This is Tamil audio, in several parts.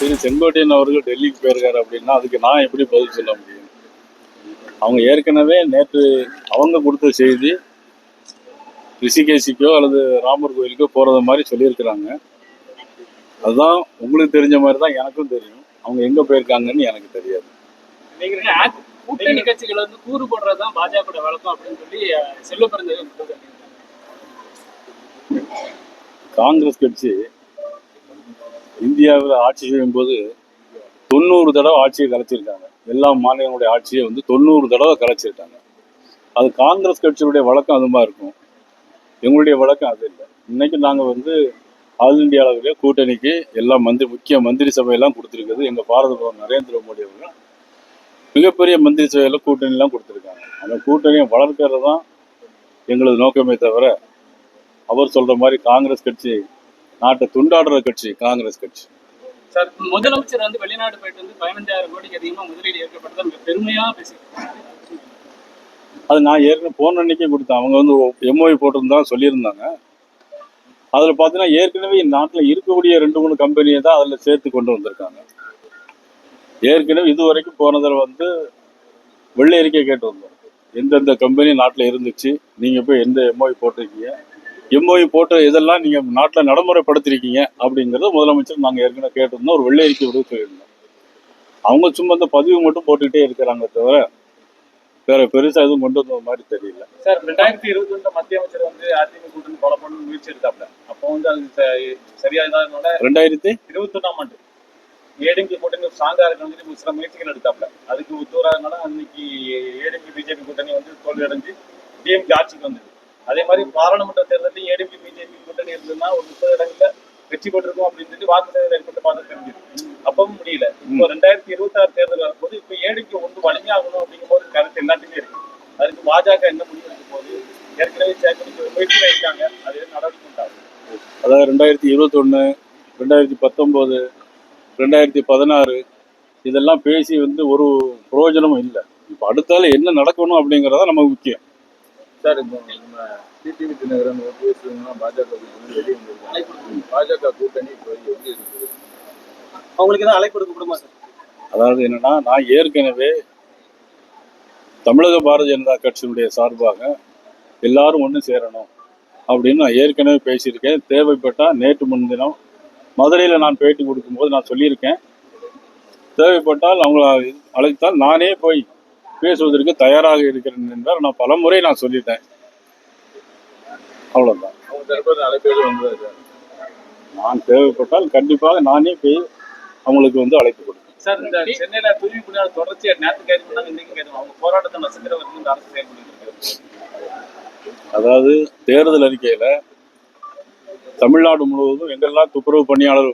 செங்கோட்டையன் அவர்கள் டெல்லிக்கு போயிருக்காரு அப்படின்னா அதுக்கு நான் எப்படி பதில் சொல்ல முடியும்? அவங்க ஏற்கனவே நேற்று அவங்க கொடுத்த செய்தி ரிஷிகேசிக்கோ அல்லது ராமர் கோயிலுக்கோ போறது மாதிரி சொல்லியிருக்கிறாங்க. அதுதான் உங்களுக்கு தெரிஞ்ச மாதிரி தான் எனக்கும் தெரியும். அவங்க எங்க போயிருக்காங்கன்னு எனக்கு தெரியாது. கூட்டணி கட்சிகள் வந்து கூறு போடுறதுதான் பாஜக வழக்கம் அப்படின்னு சொல்லி செல்வ காங்கிரஸ் கட்சி இந்தியாவில் ஆட்சி செய்யும் போது தொண்ணூறு தடவை ஆட்சியை கலைச்சிருக்காங்க. எல்லா மாநிலங்களுடைய ஆட்சியை வந்து தொண்ணூறு தடவை கலைச்சிருக்காங்க. அது காங்கிரஸ் கட்சியுடைய வழக்கம் அது மாதிரி இருக்கும். எங்களுடைய வழக்கம் அது இல்லை. இன்னைக்கு நாங்கள் வந்து ஆல் இந்தியா அளவிலே கூட்டணிக்கு எல்லா மந்திரி முக்கிய மந்திரி சபையெல்லாம் கொடுத்துருக்குது எங்கள் பாரத பிரதமர் நரேந்திர மோடி அவர்கள். மிகப்பெரிய மந்திரி சபையில் கூட்டணிலாம் கொடுத்துருக்காங்க. அந்த கூட்டணியை வளர்க்கறது தான் எங்களது நோக்கமே தவிர அவர் சொல்கிற மாதிரி காங்கிரஸ் கட்சி நாட்டை துண்டாடுற கட்சி காங்கிரஸ் கட்சி. சார் முதலமைச்சர் வந்து வெளிநாடு போயிட்டு வந்து பதினஞ்சாயிரம் கோடிக்கு அதிகமா முதலீடு ஏற்கப்பட்டதை மிக பெருமையா பேசியிருக்காங்க அது நான் ஏற்கனவே போன அன்னைக்கே கொடுத்தேன். அவங்க வந்து எம்ஓஐ போட்டிருந்தா சொல்லியிருந்தாங்க. அதில் பார்த்தீங்கன்னா ஏற்கனவே நாட்டில் இருக்கக்கூடிய ரெண்டு மூணு கம்பெனியை தான் அதில் சேர்த்து கொண்டு வந்திருக்காங்க. ஏற்கனவே இது வரைக்கும் போனதில் வந்து வெள்ளை அறிக்கை கேட்டு வந்தோம். எந்தெந்த கம்பெனி நாட்டில் இருந்துச்சு? நீங்கள் போய் எந்த எம்ஓஐ போட்டிருக்கீங்க? எம்ஓஐ போட்ட இதெல்லாம் நீங்கள் நாட்டில் நடைமுறைப்படுத்திருக்கீங்க அப்படிங்கிறத முதலமைச்சர் நாங்கள் ஏற்கனவே கேட்டிருந்தோம். ஒரு வெள்ளை அறிக்கை விட சொல்லியிருந்தோம் அவங்க சும்மா இந்த பதிவு மட்டும் போட்டுக்கிட்டே இருக்கிறாங்க தவிர வேற பெருசா எதுவும் கொண்டு வந்த மாதிரி தெரியல. சார் ரெண்டாயிரத்தி இருபத்தி ஒன்று மத்திய அமைச்சர் வந்து அதிமுக கூட்டணி கொலை பண்ண முயற்சி எடுத்தாப்ல அப்போ வந்து அது சரியா இல்லாதனால ரெண்டாயிரத்தி? இருபத்தி ஒன்றாம் ஆண்டு. ஏடிஎம்கே கூட்டணி ஸ்ட்ராங்கா இருக்கணும் சில முயற்சிகள் எடுத்தாப்ல. அதுக்கு ஒத்துவராதனால அன்னைக்கு ஏடிஎம்கே பிஜேபி கூட்டணி வந்து தோல்வி அடைஞ்சு டிஎம்கே ஆட்சிக்கு வந்தது. அதே மாதிரி பாராளுமன்ற தேர்தலில் ஏடிபி பிஜேபி கூட்டணி இருந்ததுன்னா ஒரு முப்பது இடங்கள்ல வெற்றி பெற்றிருக்கும் அப்படின்னு சொல்லி வாக்கு சேதம் ஏற்பட்டு பார்த்து தெரிஞ்சது அப்பவும் முடியல. இப்போ ரெண்டாயிரத்தி இருபத்தி ஆறு தேர்தல் வரும்போது இப்போ ஏடிபி ஒன்று வலிமையாகணும் அப்படிங்கும் போது கருத்து எல்லாத்துக்குமே இருக்கு. அதுக்கு பாஜக என்ன முடிவு எடுக்க ஏற்கனவே சேர்க்கணும் முயற்சியில் இருக்காங்க. அது நடவடிக்கை உண்டாகும் அதாவது ரெண்டாயிரத்தி இருபத்தொன்னு ரெண்டாயிரத்தி பத்தொம்போது ரெண்டாயிரத்தி பதினாறு இதெல்லாம் பேசி வந்து ஒரு பிரயோஜனமும் இல்லை. இப்போ அடுத்தால என்ன நடக்கணும் அப்படிங்கிறதா நமக்கு முக்கியம். சார் இப்போ நம்ம டிடிவி தினகரன் ஓபிஎஸ் இவங்கெல்லாம் பாஜக கூட்டணி வெளியே வந்திருக்காங்க. பாஜக கூட்டணி இப்போ எப்படி இருக்குது அவங்களுக்கு தான் அழைப்பு கொடுக்கப்படுமா சார்? அதாவது என்னன்னா நான் ஏற்கனவே தமிழக பாரதிய ஜனதா கட்சியினுடைய சார்பாக எல்லாரும் ஒன்று சேரணும் அப்படின்னு நான் ஏற்கனவே பேசியிருக்கேன். தேவைப்பட்டால் நேற்று முன்தினம் மதுரையில் நான் பேட்டி கொடுக்கும்போது நான் சொல்லியிருக்கேன். தேவைப்பட்டால் அவங்கள அழைத்தால் நானே போய் பேசுவதற்கு தயாராக இருக்கிறேன் என்றால் நான் பலமுறை நான் சொல்லிட்டேன். அவ்வளோதான் நான் தேவைப்பட்டால் கண்டிப்பாக நானே போய் அவங்களுக்கு வந்து அழைப்பு கொடுப்பேன் சார் இந்த சென்னையில தூய்மை பணியாளர் தொடர்ச்சியா நேற்று கைது பண்ணாங்க இன்னைக்கு கைது பண்ணாங்க. அவங்க போராட்டத்தை நசுக்கிற வரைக்கும் இந்த அரசு செயல்பட்டு இருக்கு அதாவது தேர்தல் அறிக்கையில தமிழ்நாடு முழுவதும் எங்கெல்லாம் துப்புரவு பணியாளர்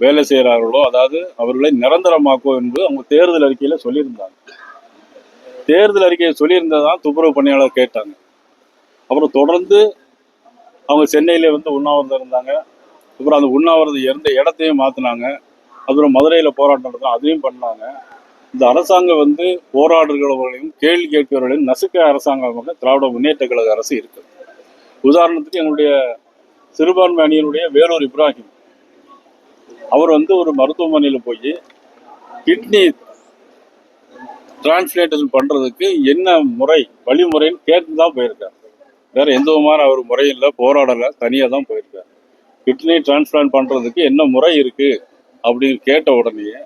வேலை செய்கிறார்களோ அதாவது அவர்களை நிரந்தரமாக்குவோம் என்று அவங்க தேர்தல் அறிக்கையில சொல்லியிருந்தாங்க. தேர்தல் அறிக்கையை சொல்லியிருந்ததான் துப்புரவு பணியாளர் கேட்டாங்க. அப்புறம் தொடர்ந்து அவங்க சென்னையிலே வந்து உண்ணாவிரதம் இருந்தாங்க. அப்புறம் அந்த உண்ணாவிரதம் இருந்த இடத்தையும் மாற்றினாங்க அப்புறம் மதுரையில் போராட்டம் நடந்தோம் அதையும் பண்ணாங்க. இந்த அரசாங்கம் வந்து போராடுகிறவர்களையும் கேள்வி கேட்கிறவர்களையும் நசுக்க அரசாங்கமாக திராவிட முன்னேற்ற கழக அரசு இருக்கு. உதாரணத்துக்கு எங்களுடைய சிறுபான்மை அணியினுடைய வேலூர் இப்ராஹிம். அவர் வந்து ஒரு மருத்துவமனையில் போய் கிட்னி டிரான்ஸ்லேஷன் பண்ணுறதுக்கு என்ன முறை வழிமுறைன்னு கேட்டு தான் போயிருக்கார். வேறு எந்த விதமான அவர் முறையில் போராடலை தனியாக தான் போயிருக்கார். கிட்னி டிரான்ஸ்பிளான்ட் பண்ணுறதுக்கு என்ன முறை இருக்கு அப்படின்னு கேட்ட உடனேயே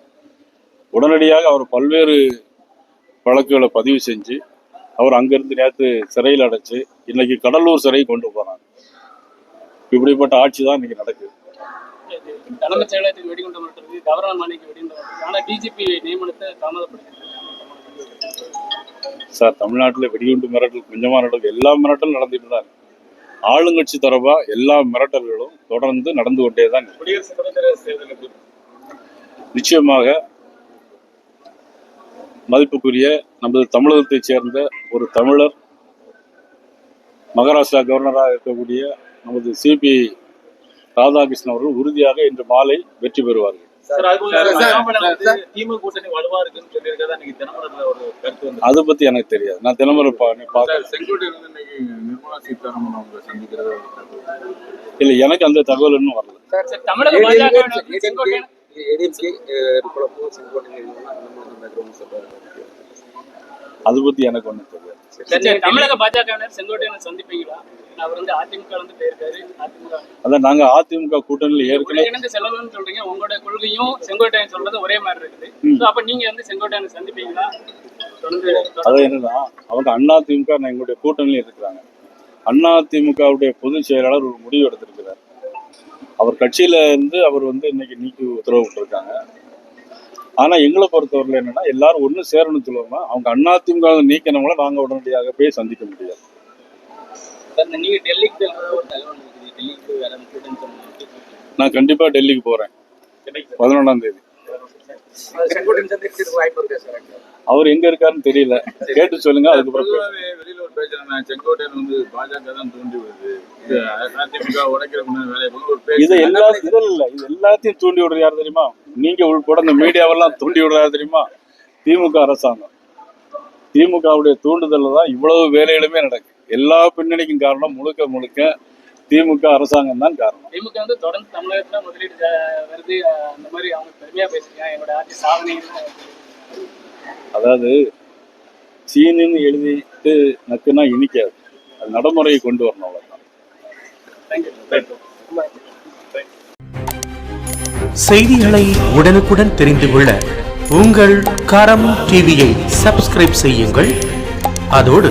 உடனடியாக அவர் பல்வேறு வழக்குகளை பதிவு செஞ்சு அவர் அங்கேருந்து நேற்று சிறையில் அடைச்சு இன்னைக்கு கடலூர் சிறை கொண்டு போகிறாங்க இப்படிப்பட்ட ஆட்சி தான் இன்னைக்கு நடக்குது. தலைமைச் செயலகத்துக்கு வெடிகுண்டு மிரட்டுறது கவர்னர் மாணிக்கு வெடிகுண்டு ஆனால் டிஜிபி நியமனத்தை தாமதப்படுத்தி சார் தமிழ்நாட்டில் வெடிகுண்டு மிரட்டல் கொஞ்சமா நடக்கும் எல்லா மிரட்டலும் நடந்துட்டு தான் இருக்கு. ஆளுங்கட்சி தரப்பா எல்லா மிரட்டல்களும் தொடர்ந்து நடந்து கொண்டே தான் நிச்சயமாக மதிப்புக்குரிய நமது தமிழகத்தைச் சேர்ந்த ஒரு தமிழர் மகாராஷ்டிரா கவர்னராக இருக்கக்கூடிய நமது சிபி ராதாகிருஷ்ணன் அவர்கள் உறுதியாக இன்று மாலை வெற்றி பெறுவார்கள் அதை பத்தி எனக்கு தெரியாது. நான் தகவல். இல்லை எனக்கு அந்த தகவல் இன்னும் வரல. பாஜக அதை பத்தி எனக்கு ஒண்ணும் தெரியாது. சரி, தமிழக செங்கோட்டையனை சந்திப்பீங்களா? அவர் வந்து அதிமுக வந்து போயிருக்காரு. அதிமுக. அதான் நாங்க அதிமுக கூட்டணியில் ஏற்கனவே செல்லணும்னு சொல்றீங்க. உங்களோட கொள்கையும் செங்கோட்டையன் சொல்றது ஒரே மாதிரி இருக்குது. அப்ப நீங்க வந்து செங்கோட்டையனை சந்திப்பீங்களா? அது என்னன்னா அவங்க அண்ணா திமுக எங்களுடைய கூட்டணியில் இருக்கிறாங்க. அண்ணா திமுகவுடைய பொதுச் செயலாளர் ஒரு முடிவு எடுத்திருக்கிறார். அவர் கட்சியில இருந்து அவர் வந்து இன்னைக்கு நீக்கி உத்தரவு விட்டுருக்காங்க ஆனா எங்களை பொறுத்தவரையில் என்னன்னா எல்லாரும் ஒண்ணு சேரணும்னு சொல்லுவாங்க அவங்க அண்ணா திமுக நீக்கினவங்கள நாங்க உடனடியாக போய் சந்திக்க முடியாது. டெல்லிக்கு ஒரு தகவல் இருக்குது டெல்லிக்கு வேற கூட்டணி சொன்னீங்க நான் கண்டிப்பா டெல்லிக்கு போறேன். பதினொன்றாம் தேதி. அவர் எங்க இருக்காருன்னு தெரியல. கேட்டு சொல்லுங்க அதுக்கப்புறம் வெளியில ஒரு பேச்சு செங்கோட்டையன் வந்து பாஜக தான் தூண்டி வருது. இது அதிமுக உடைக்கிற வேலையை ஒரு இது எல்லா இது இல்ல இது எல்லாத்தையும் தூண்டி விடுறது யார் தெரியுமா? நீங்க உள்பட இந்த மீடியாவெல்லாம் தூண்டி விடுறது யார் தெரியுமா? திமுக அரசாங்கம். திமுகவுடைய தூண்டுதல்ல தான் இவ்வளவு வேலைகளுமே நடக்கு. எல்லா பின்னணிக்கும் காரணம் முழுக்க முழுக்க திமுக அரசாங்கம் தான் காரணம். திமுக வந்து தொடர்ந்து தமிழகத்துல முதலீடு வருது. அந்த மாதிரி அவங்க பெருமையா பேசுறீங்க என்னோட ஆட்சி சாதனை அதாவது சீனின்னு எழுதிட்டு நக்குனா இனிக்காது. அது நடைமுறையை கொண்டு வரணும் அவ்வளவுதான். செய்திகளை உடனுக்குடன் தெரிந்து கொள்ள உங்கள் கரம் டிவியை சப்ஸ்கிரைப் செய்யுங்கள். அதோடு